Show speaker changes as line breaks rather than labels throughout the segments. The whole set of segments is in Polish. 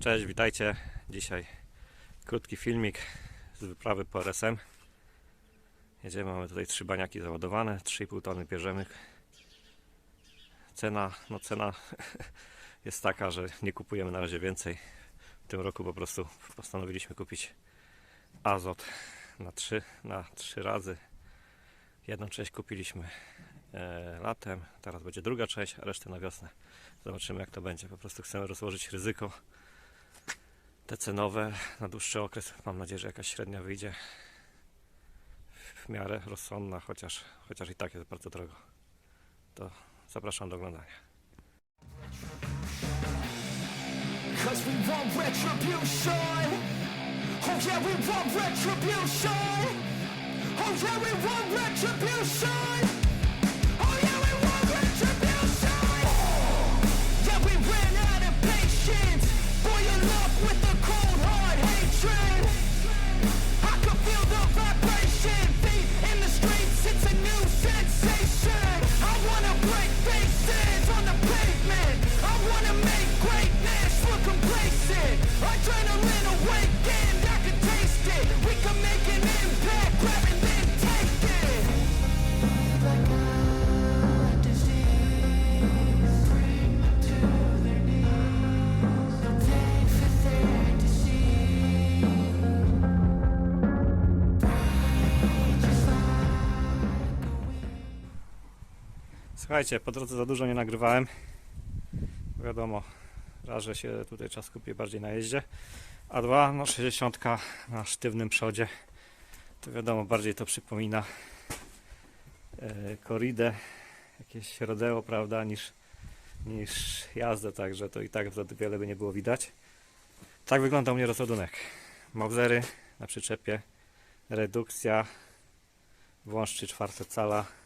Cześć, witajcie. Dzisiaj krótki filmik z wyprawy po RSM. Jedziemy, mamy tutaj trzy baniaki załadowane, 3,5 tony bierzemy. Cena, no cena jest taka, że nie kupujemy na razie więcej. W tym roku po prostu postanowiliśmy kupić azot na trzy, na trzy razy. Jedną część kupiliśmy e, latem, teraz będzie druga część, a resztę na wiosnę. Zobaczymy jak to będzie. Po prostu chcemy rozłożyć ryzyko te cenowe na dłuższy okres. Mam nadzieję, że jakaś średnia wyjdzie w miarę rozsądna, chociaż, chociaż i tak jest bardzo drogo. To zapraszam do oglądania.
Cause we want retribution. Oh yeah, we want retribution. Oh yeah, we want retribution.
Słuchajcie, po drodze za dużo nie nagrywałem. Wiadomo, że się tutaj czas kupi bardziej na jeździe, a dwa, no 60 na sztywnym przodzie. To wiadomo, bardziej to przypomina e, koridę, jakieś rodeo, prawda, niż, niż jazdę, także to i tak za wiele by nie było widać. Tak wygląda u mnie rozładunek. Mausery na przyczepie, redukcja, włącz 3 czwarte cala,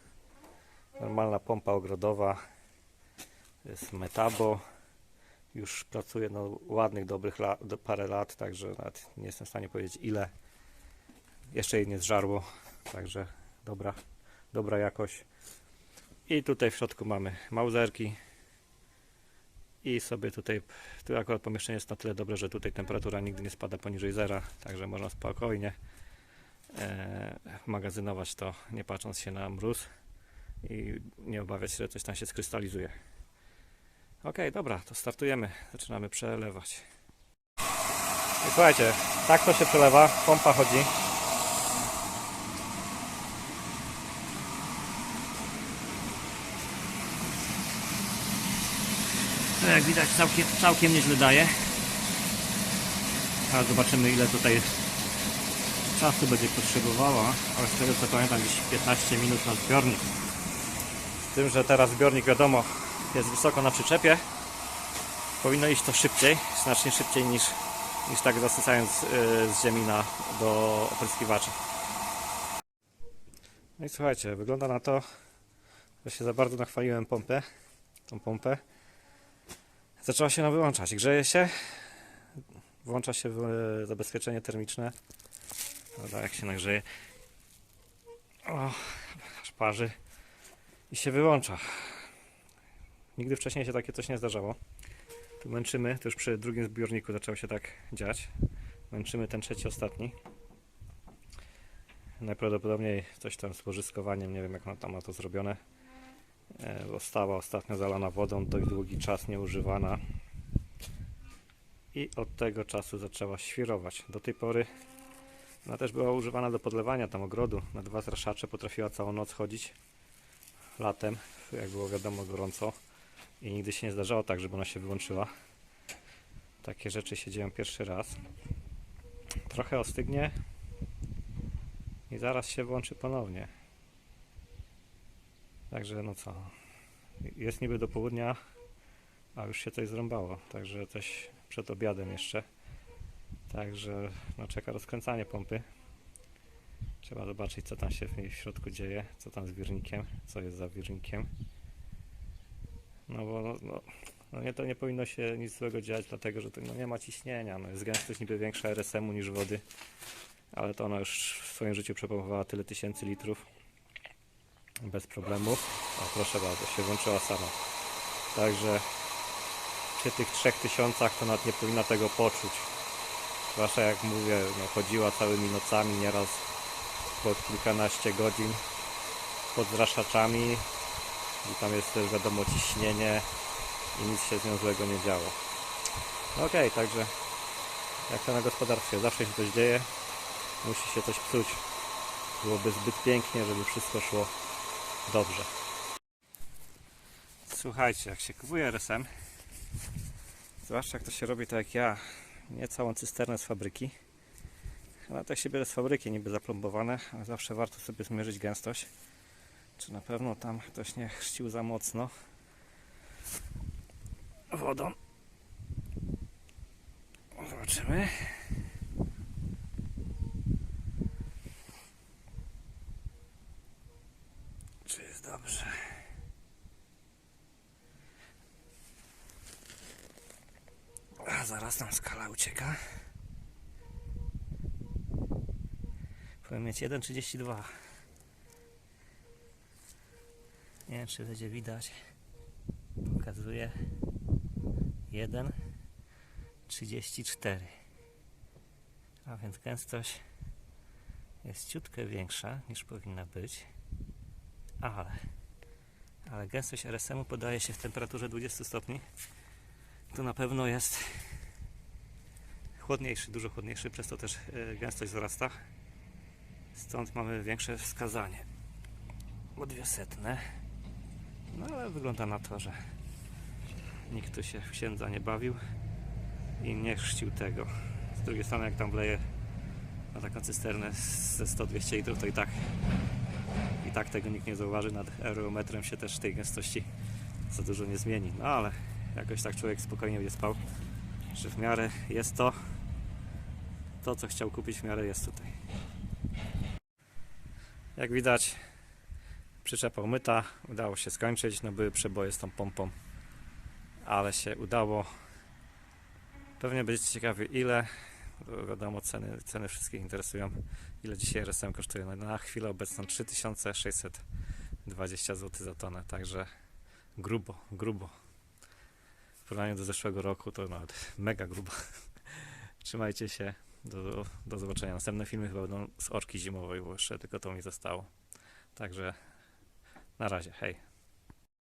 Normalna pompa ogrodowa. Jest Metabo. Już pracuje no, ładnych, dobrych la, parę lat, także nawet nie jestem w stanie powiedzieć ile. Jeszcze jej nie zżarło, także dobra, dobra jakość. I tutaj w środku mamy mauzerki. I sobie tutaj, tu akurat pomieszczenie jest na tyle dobre, że tutaj temperatura nigdy nie spada poniżej zera, także można spokojnie e, magazynować to, nie patrząc się na mróz i nie obawiać się, że coś tam się skrystalizuje. Ok, dobra, to startujemy. Zaczynamy przelewać. I słuchajcie, tak to się przelewa, pompa chodzi. To jak widać całkiem, całkiem nieźle daje. Teraz zobaczymy ile tutaj czasu będzie potrzebowała, ale z tego co pamiętam gdzieś 15 minut na zbiornik. Tym, że teraz zbiornik wiadomo jest wysoko na przyczepie. Powinno iść to szybciej, znacznie szybciej niż, niż tak zasysając y, z ziemi na, do opryskiwacza. No i słuchajcie, wygląda na to, że się za bardzo nachwaliłem pompę, tą pompę. Zaczęła się nam wyłączać, grzeje się, włącza się w- zabezpieczenie termiczne. Dobra, jak się nagrzeje. O, aż parzy i się wyłącza. Nigdy wcześniej się takie coś nie zdarzało. Tu męczymy, to już przy drugim zbiorniku zaczęło się tak dziać. Męczymy ten trzeci, ostatni. Najprawdopodobniej coś tam z pożyskowaniem, nie wiem jak tam ma to zrobione. E, bo stała ostatnio zalana wodą, dość długi czas nieużywana. I od tego czasu zaczęła świrować. Do tej pory ona też była używana do podlewania tam ogrodu. Na dwa zraszacze potrafiła całą noc chodzić latem, jak było wiadomo gorąco i nigdy się nie zdarzało tak, żeby ona się wyłączyła. Takie rzeczy się dzieją pierwszy raz. Trochę ostygnie i zaraz się włączy ponownie. Także no co, jest niby do południa, a już się coś zrąbało, także coś przed obiadem jeszcze. Także no, czeka rozkręcanie pompy. Trzeba zobaczyć, co tam się w środku dzieje, co tam z wirnikiem, co jest za wirnikiem. No bo no, no, no nie, to nie powinno się nic złego dziać, dlatego że to no, nie ma ciśnienia. No, jest gęstość niby większa RSM-u niż wody, ale to ona już w swoim życiu przepompowała tyle tysięcy litrów bez problemu. O proszę bardzo, się włączyła sama. Także przy tych 3000 to nawet nie powinna tego poczuć. Zwłaszcza jak mówię, no, chodziła całymi nocami, nieraz po kilkanaście godzin pod zraszaczami i tam jest też wiadomo ciśnienie i nic się z nią złego nie działo. No okej, także jak to na gospodarstwie, zawsze się coś dzieje, musi się coś psuć. Byłoby zbyt pięknie, żeby wszystko szło dobrze. Słuchajcie, jak się kupuje RSM, zwłaszcza jak to się robi tak jak ja, nie całą cysternę z fabryki, ale tak się bierze z fabryki, niby zaplombowane, ale zawsze warto sobie zmierzyć gęstość, czy na pewno tam ktoś nie chrzcił za mocno wodą. Zobaczymy. Czy jest dobrze? A zaraz nam skala ucieka. Powinien mieć 1,32. Nie wiem, czy będzie widać. Pokazuje 1,34. A więc gęstość jest ciutkę większa niż powinna być. Ale, ale gęstość RSM-u podaje się w temperaturze 20 stopni. To na pewno jest chłodniejszy, dużo chłodniejszy, przez to też e, gęstość wzrasta. Stąd mamy większe wskazanie. O dwie setne. No ale wygląda na to, że nikt tu się w księdza nie bawił i nie chrzcił tego. Z drugiej strony jak tam wleje na taką cysternę ze 100-200 litrów, to i tak i tak tego nikt nie zauważy. Nad eurometrem się też tej gęstości za dużo nie zmieni. No ale jakoś tak człowiek spokojnie będzie spał, że w miarę jest to, to co chciał kupić w miarę jest tutaj. Jak widać przyczepa umyta, udało się skończyć, no były przeboje z tą pompą, ale się udało. Pewnie będziecie ciekawi ile, wiadomo ceny, ceny wszystkich interesują, ile dzisiaj RSM kosztuje. No, na chwilę obecną 3620 zł za tonę, także grubo, grubo. W porównaniu do zeszłego roku to nawet mega grubo. Trzymajcie się, do, do zobaczenia. Następne filmy chyba będą z orki zimowej, bo jeszcze tylko to mi zostało. Także na razie, hej.